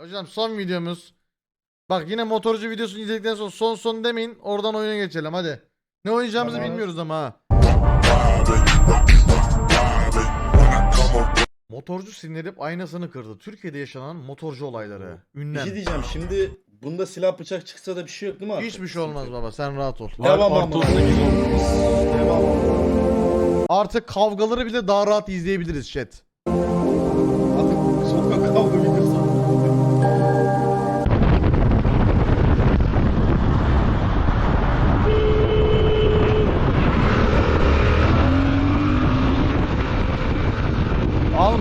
Hocam son videomuz. Bak yine motorcu videosunu izledikten sonra son son demeyin. Oradan oyuna geçelim hadi. Ne oynayacağımızı Tamam. bilmiyoruz ama ha. Motorcu sinirlenip aynasını kırdı. Türkiye'de yaşanan motorcu olayları. Bir Ünlem. şey diyeceğim şimdi bunda silah bıçak çıksa da bir şey yok değil mi artık? Hiçbir şey olmaz baba sen rahat ol. Devam ama. Devam. Artık kavgaları bile daha rahat izleyebiliriz chat.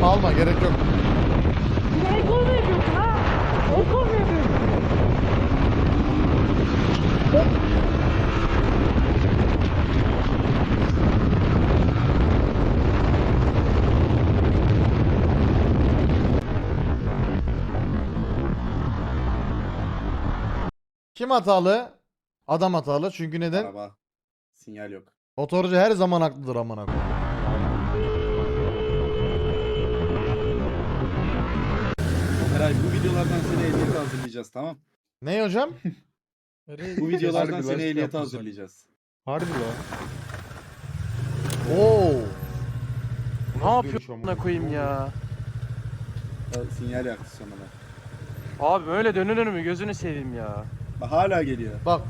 Alma gerek yok. Mu yapıyorsun ha? Ekol mu yapıyorsun? Kim hatalı? Adam hatalı çünkü neden? Araba. Sinyal yok. Motorcu her zaman haklıdır amına koyayım. Videolardan seni ehliyete hazırlayacağız tamam? Ne hocam? Bu videolardan seni yapmışsın. hazırlayacağız. Harbi lan. Oo. Ne yapıyorsun amına koyayım ya? Ha, Sinyal yaktı sonunda. Abi öyle dönülür mü? Gözünü seveyim ya. Bak hala geliyor. Bak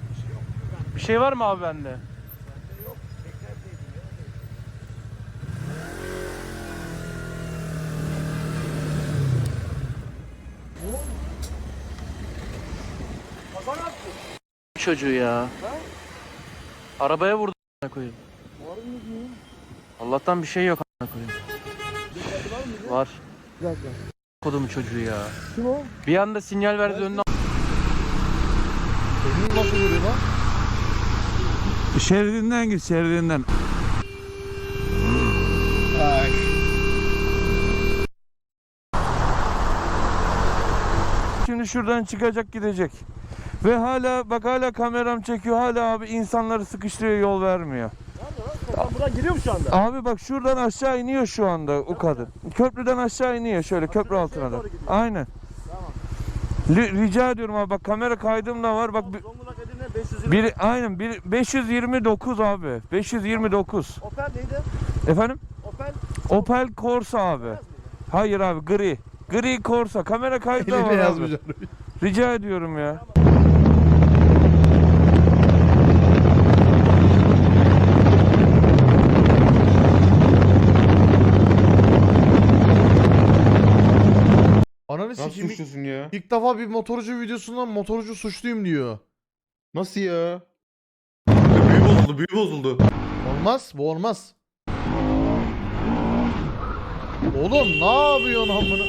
Bir şey var mı abi bende? Çocuğu ya. Arabaya vurdu amına koyayım. Allah'tan bir şey yok amına koyayım. Var. Kodumu çocuğu ya. Kim o? Bir anda sinyal verdi döndü. senin nasıl vuruyor lan? Şeridinden git şeridinden. Ay. Şimdi şuradan çıkacak gidecek. Ve hala bak hala kameram çekiyor. Hala abi insanları sıkıştırıyor yol vermiyor. Buradan giriyor mu şu anda? Abi bak şuradan aşağı iniyor şu anda o kadın. Köprüden aşağı iniyor şöyle köprü altına da. doğru gidiyor. Aynen. Li- rica ediyorum abi bak kamera kaydım da var bak bir, Zonguldak Edirne 520. biri aynen bir 529 abi 529 Opel neydi? efendim Opel. Opel Corsa abi hayır abi gri gri Corsa kamera kaydı da var abi. rica ediyorum ya Ananı Nasıl sikeyim. ilk- suçlusun ya? İlk defa bir motorcu videosundan motorcu suçluyum diyor. Nasıl ya? Büyü bozuldu, büyü bozuldu. Olmaz bu olmaz. Oğlum ne yapıyorsun amına?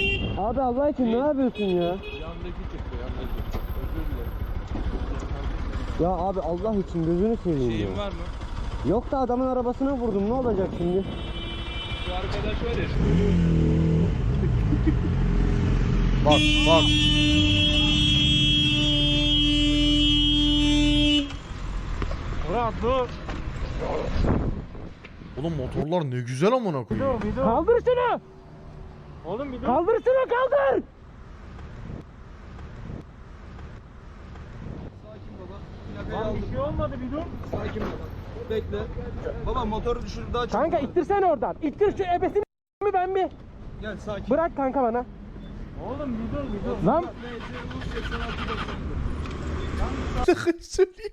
Abi Allah için ne yapıyorsun ya? Ya abi Allah için gözünü seveyim ya. var mı? Yok da adamın arabasına vurdum ne olacak şimdi? Şu arkadaş var ya. Bak bak. Murat dur. Oğlum motorlar ne güzel amına koyayım. bir dur. Kaldır şunu! Oğlum bir dur. Kaldır şunu kaldır! Lan bir şey olmadı bir dur. Sakin baba. Bekle. Baba motoru düşürüp daha çok. Kanka ittirsene oradan. İttir şu ebesini mi ben bir. Gel sakin. Bırak kanka bana. Oğlum bir dur. Lan Söyleyeyim.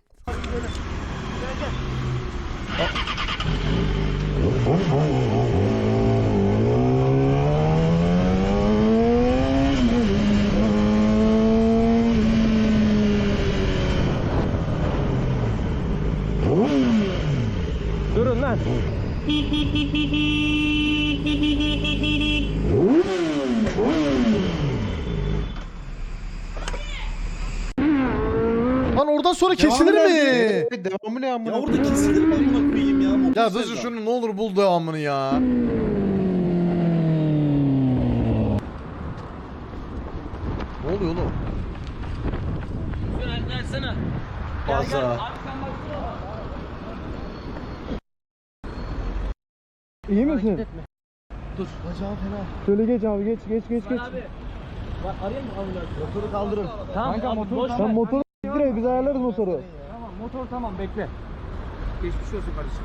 durun lan. Lan oradan sonra kesilir mi? E, devamı ne amına? Ya orada kesilir mi amına koyayım ya? Motor Ya. Dızı şunu ne olur bul devamını ya. Ne oluyor oğlum? Fazla. İyi misin? Dur. Bacağım fena. Şöyle geç abi geç geç geç geç. Motoru kaldırın. Tamam Kanka motoru Sen motor direkt biz ayarlarız motoru. Tamam motor tamam bekle. Geçmiş olsun kardeşim.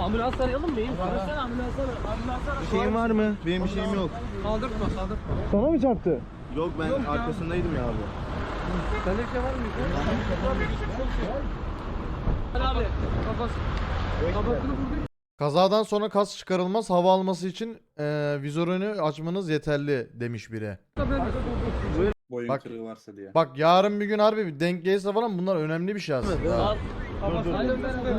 Ambulans arayalım mı? Arasana ambulans ara. Ambulans ara. Bir şeyin var mı? Benim bir şeyim yok. Kaldırtma kaldırtma. Sana mı çarptı? Yok ben arkasındaydım ya abi. Sende bir şey var mı? Hadi abi kafası. Kafasını vurdu. Kazadan sonra kas çıkarılmaz hava alması için eee vizörünü açmanız yeterli demiş biri. Boyun Bak- kırığı varsa diye. Bak yarın bir gün harbi bir denk gelirse falan bunlar önemli bir şey aslında. Hadi ben ben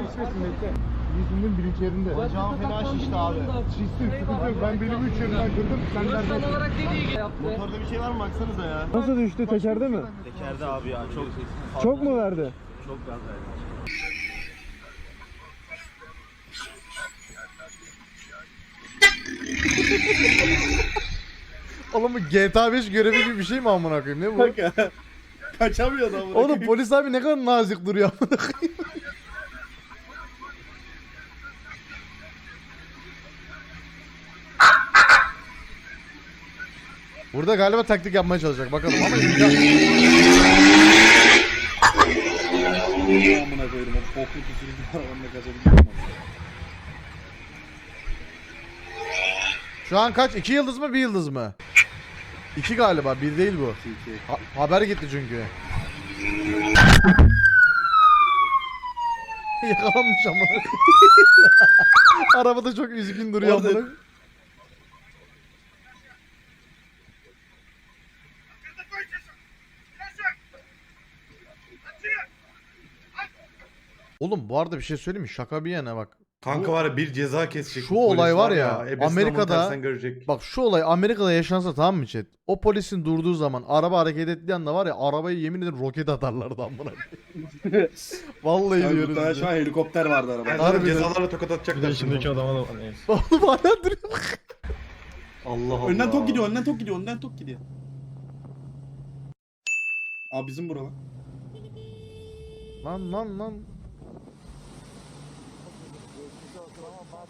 Yüzümün birinci yerinde. Bacağım fena şişti abi. Şişsin sıkıntı yok. Ben belimi üç yerinden kırdım. Sen Tam olarak dediği gibi yaptı. Motorda bir şey var mı baksanıza ya. Nasıl düştü? Tekerde mi? Tekerde abi ya çok Çok mu verdi? çok gaz verdi. Oğlum bu GTA 5 görevi gibi bir şey mi amına koyayım ne bu? Kaçamıyor da Oğlum polis abi ne kadar nazik duruyor amına koyayım. Burada galiba taktik yapmaya çalışacak bakalım ama Amına koydum o boklu küfürlü arabanla kaçabiliyor mu? Şu an kaç? 2 yıldız mı 1 yıldız mı? 2 galiba 1 değil bu. Ha- haber gitti çünkü. Yakalanmış ama. Arabada çok üzgün duruyor Orada- amına. Oğlum bu arada bir şey söyleyeyim mi? Şaka bir yana bak. Kanka var ya bir ceza kesecek. Şu bu polis olay var ya, ebesinden bunu Amerika'da- görecek. Bak şu olay Amerika'da yaşansa tamam mı chat? O polisin durduğu zaman araba hareket ettiği anda var ya arabayı yemin ederim roket atarlardı amına. koyayım. Vallahi Abi diyoruz. muhtemelen şu an helikopter vardı arabada. Yani Harbiden. cezalarla tokat atacaklar. şimdi. adama da Oğlum hala duruyor. Allah Allah. Önden top gidiyor, önden top gidiyor, önden top gidiyor. Abi bizim buralar. Lan lan lan.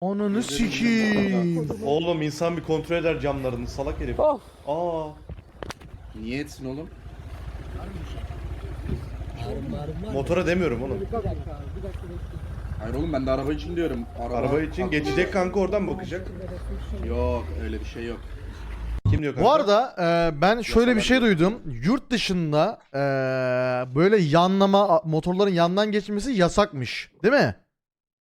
Ananı sikiyim. Oğlum insan bir kontrol eder camlarını salak herif. Aa. Niye etsin oğlum? Motora demiyorum oğlum. Hayır oğlum ben de araba için diyorum. Araba, Araba için geçecek kanka oradan bakacak. Yok öyle bir şey yok. Kim diyor kanka? Bu arada e, ben şöyle bir şey duydum. Yurt dışında e, böyle yanlama motorların yandan geçmesi yasakmış. Değil mi?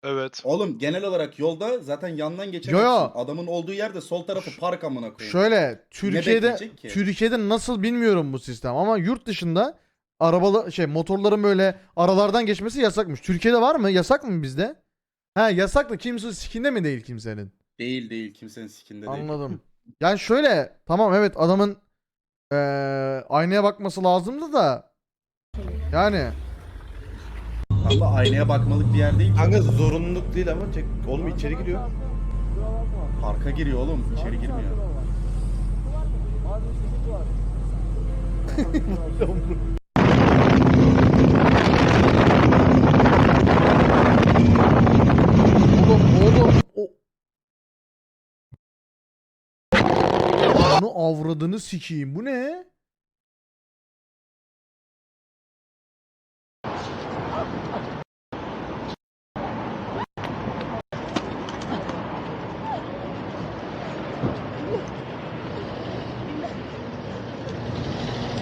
Evet. Oğlum genel olarak yolda zaten yandan Yo, geçemezsin. yo. Adamın olduğu yerde sol tarafı park amına koyayım. Şöyle Türkiye'de bekleyecek ki? Türkiye'de nasıl bilmiyorum bu sistem ama yurt dışında arabalı şey motorların böyle aralardan geçmesi yasakmış. Türkiye'de var mı? Yasak mı bizde? Ha yasak da kimse sikinde mi değil kimsenin? Değil değil kimsenin sikinde değil. Anladım. Yani şöyle tamam evet adamın eee, aynaya bakması lazımdı da yani Ama aynaya bakmalık bir yer değil ki. Kanka zorunluluk değil ama çek. Oğlum içeri giriyor. Parka giriyor oğlum içeri girmiyor. Bunu avradını sikeyim. Bu ne?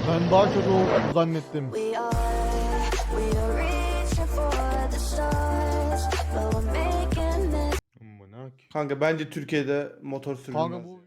Ben daha kötü olduğunu zannettim. Kanka bence Türkiye'de motor sürülmez. Kanka bu